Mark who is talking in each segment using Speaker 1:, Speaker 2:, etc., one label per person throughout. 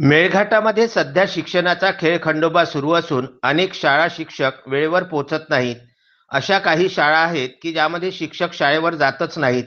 Speaker 1: मेळघाटामध्ये सध्या शिक्षणाचा खेळ खंडोबा सुरू असून अनेक शाळा शिक्षक वेळेवर पोहोचत नाहीत. अशा काही शाळा आहेत की ज्यामध्ये शिक्षक शाळेवर जातच नाहीत.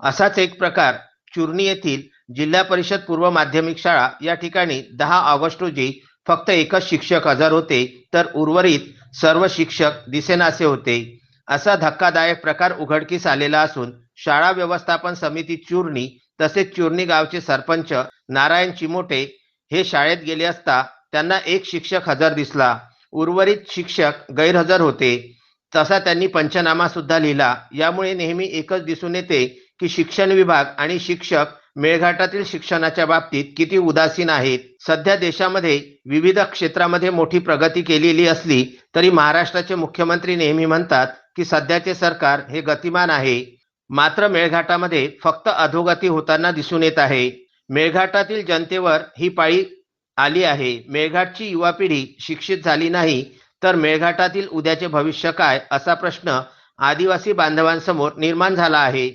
Speaker 1: असाच एक प्रकार चुरणी येथील जिल्हा परिषद पूर्व माध्यमिक शाळा या ठिकाणी दहा ऑगस्ट रोजी फक्त एकच शिक्षक हजर होते तर उर्वरित सर्व शिक्षक दिसेनासे होते. असा धक्कादायक प्रकार उघडकीस आलेला असून शाळा व्यवस्थापन समिती चुरणी तसेच चुरणी गावचे सरपंच नारायण चिमोटे हे शाळेत गेले असता त्यांना एक शिक्षक हजर दिसला. उर्वरित शिक्षक गैरहजर होते. तसा त्यांनी पंचनामा सुद्धा लिहिला. यामुळे नेहमी एकच दिसून येते की शिक्षण विभाग आणि शिक्षक मेळघाटातील शिक्षणाच्या बाबतीत किती उदासीन आहेत. सध्या देशामध्ये विविध क्षेत्रामध्ये मोठी प्रगती केलेली असली तरी महाराष्ट्राचे मुख्यमंत्री नेहमी म्हणतात की सध्याचे सरकार हे गतिमान आहे. मात्र मेळघाटामध्ये फक्त अधोगती होताना दिसून येत आहे. मेळघाटातील जनतेवर ही पाळी आली आहे. मेळघाटची युवा पिढी शिक्षित झाली नाही तर मेळघाटातील उद्याचे भविष्य काय असा प्रश्न आदिवासी बांधवांसमोर निर्माण झाला आहे.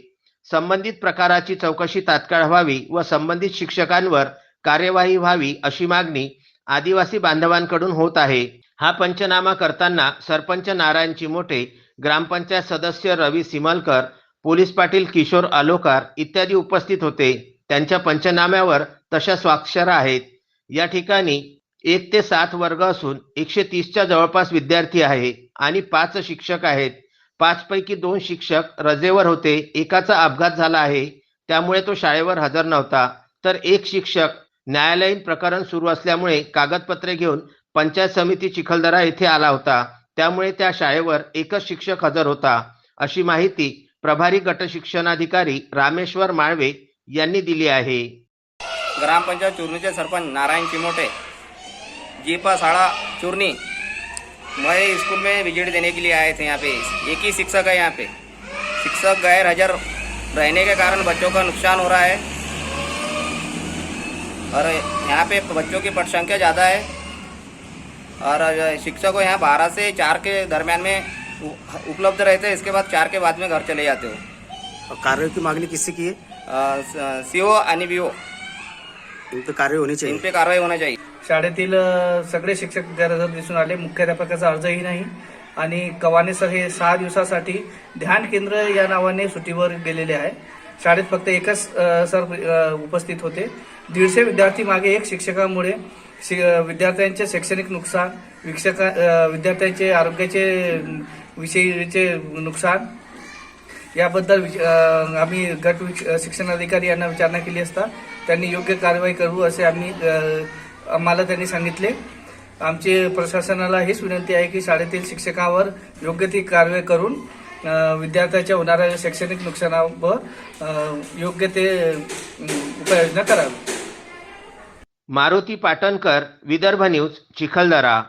Speaker 1: संबंधित प्रकाराची चौकशी तात्काळ व्हावी व संबंधित शिक्षकांवर कार्यवाही व्हावी अशी मागणी आदिवासी बांधवांकडून होत आहे. हा पंचनामा करताना सरपंच नारायण चिमोटे ग्रामपंचायत सदस्य रवी सिमलकर पोलीस पाटील किशोर आलोकार इत्यादी उपस्थित होते. त्यांच्या पंचनाम्यावर तशा स्वाक्षर आहेत. या ठिकाणी एक ते सात वर्ग असून एकशे तीसच्या जवळपास विद्यार्थी आहे आणि पाच शिक्षक आहेत. पाच पैकी दोन शिक्षक रजेवर होते. एकाचा अपघात झाला आहे. त्यामुळे तो शाळेवर हजर नव्हता. तर एक शिक्षक न्यायालयीन प्रकरण सुरू असल्यामुळे कागदपत्रे घेऊन पंचायत समिती चिखलदरा येथे आला होता. त्यामुळे त्या शाळेवर एकच शिक्षक हजर होता. अशी माहिती प्रभारी गट शिक्षणाधिकारी रामेश्वर माळवे यांनी दिली आहे.
Speaker 2: ग्रामपंचायत चूरनी से सरपंच नारायण चिमोटे जीपा साड़ा चूरनी मैं स्कूल में विज़िट देने के लिए आए थे यहाँ पे। एक ही शिक्षक है यहाँ पे। शिक्षक गैर हजर रहने के कारण बच्चों का नुकसान हो रहा है। और यहाँ पे बच्चों की पट संख्या ज़्यादा है। और शिक्षक को यहाँ बारह से चार के दरमियान में उपलब्ध रहते हैं। इसके बाद चार के बाद में घर चले जाते हो।
Speaker 3: और कार्य की मांगनी किससे की है?
Speaker 2: सी ओ आणि बी ओ
Speaker 3: इन पे कार्य होनी
Speaker 2: इन
Speaker 3: चाहिए
Speaker 2: पे कार्रवाई होना चाहिए
Speaker 4: शाळेतील अ, सगळे शिक्षक गैरहजर दिसून आले. मुख्याध्यापकाचा अर्जही नाही. आणि कवाने सर हे सहा दिवसासाठी ध्यान केंद्र या नावाने सुट्टीवर गेलेले आहे. शाळेत फक्त एकच अ, सर अ, उपस्थित होते. दीडशे विद्यार्थी मागे एक शिक्षकामुळे शि- अ, विद्यार्थ्यांचे शैक्षणिक नुकसान विक्षक अ, विद्यार्थ्यांचे आरोग्याचे अम, विषयीचे नुकसान याबद्दल आम्ही गट शिक्षण अधिकारी यांना विचारणा केली असता त्यांनी योग्य कारवाई करू असे आम्ही आम्हाला त्यांनी सांगितले. आमचे प्रशासनाला हीच विनंती आहे की शाळेतील शिक्षकावर योग्य ती कारवाई करून विद्यार्थ्याच्या होणाऱ्या शैक्षणिक नुकसानावर योग्य ते उपाययोजना करावी.
Speaker 1: मारुती पाटणकर विदर्भ न्यूज चिखलदरा.